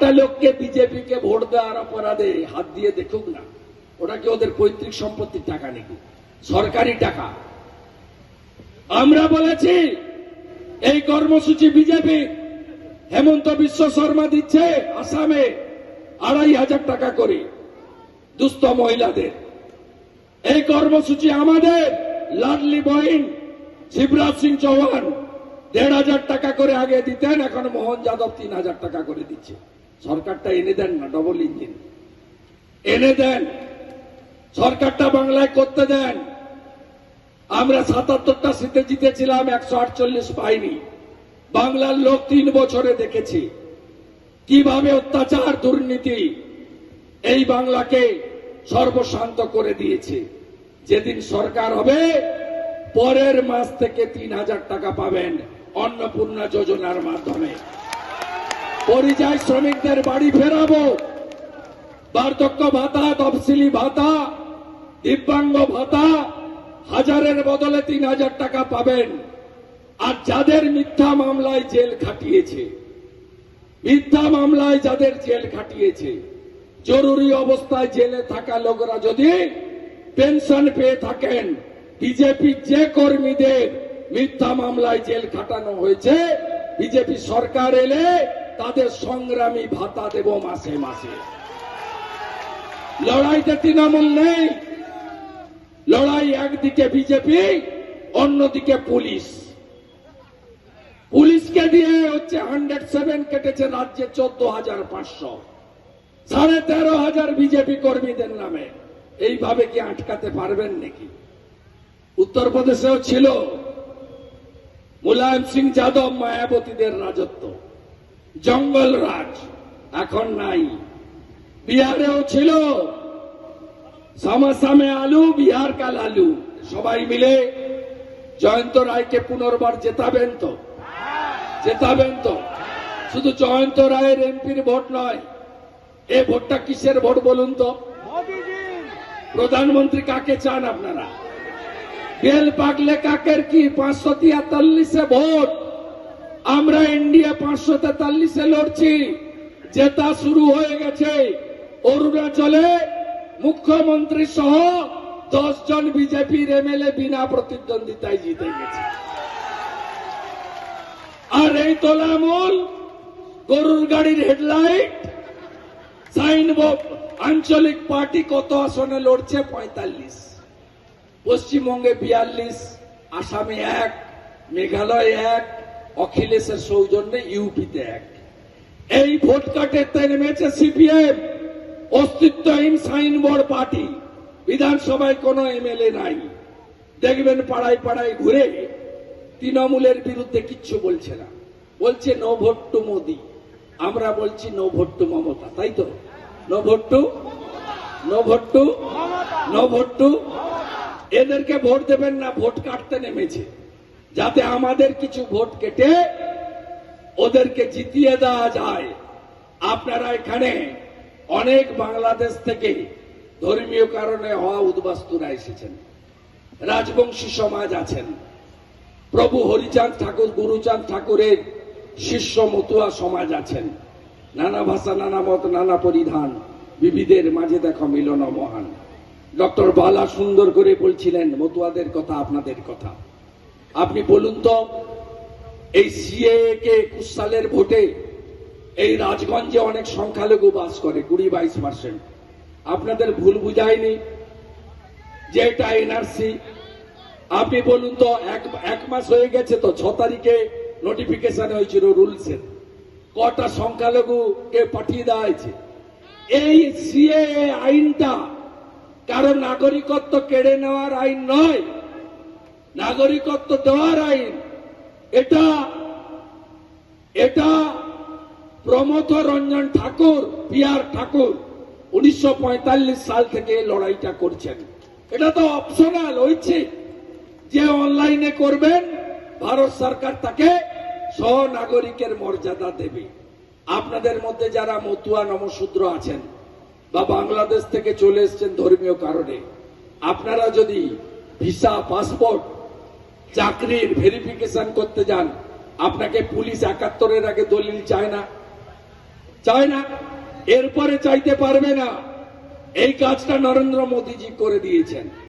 একটা লোককে বিজেপি কে ভোট দেওয়ার অপরাধে হাত দিয়ে দেখুক না ওটা কি ওদের পৈতৃক সম্পত্তির টাকা নাকি? সরকারি টাকা। আমরা বলেছি, এই কর্মসূচি বিজেপি, হেমন্ত বিশ্ব শর্মা দিচ্ছে আসামে আড়াই হাজার টাকা করে, দুস্থ মহিলাদের। এই কর্মসূচি আমাদের, লাডলি বহিন শিবরাজ সিং চৌহান, দেড় হাজার টাকা করে আগে দিতেন, এখন মোহন যাদব তিন হাজার টাকা করে দিচ্ছে। সরকারটা এনে দেন না ডবল ইঞ্জিন এনে দেন, সরকারটা বাংলায় করতে দেন। আমরা সাতাত্তরটা সিটে জিতেছিলাম, একশো আটচল্লিশ পাইনি। বাংলার লোক তিন বছরে দেখেছি কীভাবে অত্যাচার, দুর্নীতি এই বাংলাকে সর্বশান্ত করে দিয়েছে। যেদিন সরকার হবে, পরের মাস থেকে তিন হাজার টাকা পাবেন অন্নপূর্ণা যোজনার মাধ্যমে। পরিযায়ী শ্রমিকদের বাড়ি ফেরাবো। বার্ধক্য ভাতা, তফসিলি ভাতা, দিব্যাঙ্গ ভাতা, হাজারের বদলে তিন হাজার টাকা পাবেন। আর যাদের মিথ্যা মামলায় জেল খাটিয়েছে, মিথ্যা মামলায় যাদের জেল খাটিয়েছে, জরুরি অবস্থায় জেলে থাকা লোকরা যদি পেনশন পেয়ে থাকেন, বিজেপি যে কর্মীদের মিথ্যা মামলায় জেল খাটানো হয়েছে, বিজেপি সরকার এলে তাদের সংগ্রামী ভাতা দেব মাসে মাসে। লড়াইতে তৃণমূল নেই। লড়াই একদিকে বিজেপি, অন্যদিকে পুলিশ। পুলিশকে দিয়ে হচ্ছে হান্ড্রেড সেভেন কেটেছে রাজ্যে চোদ্দ হাজার পাঁচশো। সাড়ে তেরো হাজার বিজেপি কর্মীদের নামে। এইভাবে কি আটকাতে পারবেন নাকি? উত্তরপ্রদেশেও ছিল। মুলায়ম সিং যাদব মায়াবতীদের রাজত্ব। জঙ্গল রাজ এখন নাই। বিহারেও ছিল। সামাসামে আলু, বিহার কাল আলু। সবাই মিলে জয়ন্ত রায়কে পুনর্বার জেতাবেন তো? জেতাবেন তো? শুধু জয়ন্ত রায়ের এমপির ভোট নয়, এ ভোটটা কিসের ভোট বলুন তো? প্রধানমন্ত্রী কাকে চান আপনারা? বেল পাকলে কাকের কি পাঁচশো তিয়াতাল্লিশে ভোট? আমরা ইন্ডিয়া পাঁচশো তেতাল্লিশে লড়ছি, জেতা শুরু হয়ে গেছে। অরুণাচলে মুখ্যমন্ত্রী সহ দশ জন বিজেপির এমএলএ বিনা প্রতিদ্বন্দ্বিতায় জিতে গেছে। আর এই তোলামূল গরুর গাড়ির হেডলাইট, সাইনবোর্ড, আঞ্চলিক পার্টি কত আসনে লড়ছে? পঁয়তাল্লিশ। পশ্চিমবঙ্গে বিয়াল্লিশ, আসামে এক, মেঘালয় এক অখিলেশের সৌজন্যে ইউপিতে এক। এই ভোট কাটেতে নেমেছে সিপিএম, অস্তিত্বহীন সাইনবোর্ড পার্টি। বিধানসভায় কোনো এমএলএ নাই। দেখবেন পাড়ায় পাড়ায় ঘুরে তৃণমূলের বিরুদ্ধে কিচ্ছু বলছে না। বলছে, নো ভোট মোদি। আমরা বলছি, নো ভোট মমতা। তাই তো? No vote to? Vote vote এদেরকে ভোট দেবেন না, ভোট কাটতে নেমেছে। যাতে আমাদের কিছু ভোট কেটে ওদেরকে জিতিয়ে দেওয়া যায়। আপনারা এখানে অনেক বাংলাদেশ থেকে ধর্মীয় কারণে হওয়া উদ্বাস্তুরা এসেছেন। রাজবংশী সমাজ আছেন। প্রভু হরিচাঁদ ঠাকুর, গুরুচাঁদ ঠাকুরের শিষ্য মতুয়া সমাজ আছেন। নানা ভাষা, নানা মত, নানা পরিধান বিবিধের মাঝে দেখো মিলন মহান। ডক্টর বালা সুন্দর করে বলছিলেন, মতুয়াদের কথা আপনাদের কথা। আপনি বলুন তো, এই সিএ কে একুশ সালের ভোটে এই রাজগঞ্জে অনেক সংখ্যালঘু বাস করে, কুড়ি বাইশ পার্সেন্ট আপনাদের ভুল বুঝায়নি যে এটা এনআরসি আপনি বলুন তো, এক এক মাস হয়ে গেছে তো, ছ তারিখে নোটিফিকেশন হয়েছিল রুলসের কটা সংখ্যালঘুকে পাঠিয়ে দেওয়া হয়েছে। এই সিএ আইনটা কারও নাগরিকত্ব কেড়ে নেওয়ার আইন নয়। নাগরিকত্ব দেওয়ার আইন, এটা এটা প্রমথ রঞ্জন ঠাকুর পিয়ার ঠাকুর উনিশশো পঁয়তাল্লিশ সাল থেকে লড়াইটা করছেন। এটা তো অপশনাল হয়েছে যে অনলাইনে করবেন, ভারত সরকার তাকে সহ নাগরিকের মর্যাদা দেবে। আপনাদের মধ্যে যারা মতুয়া নমশূদ্র আছেন বা বাংলাদেশ থেকে চলে এসছেন ধর্মীয় কারণে, আপনারা যদি ভিসা, পাসপোর্ট চাকরির ভেরিফিকেশন করতে যান। আপনাকে পুলিশ একাত্তরের আগে দলিল চায় না। চায় না। এরপরে চাইতে পারবে না। এই কাজটা নরেন্দ্র মোদীজি করে দিয়েছেন।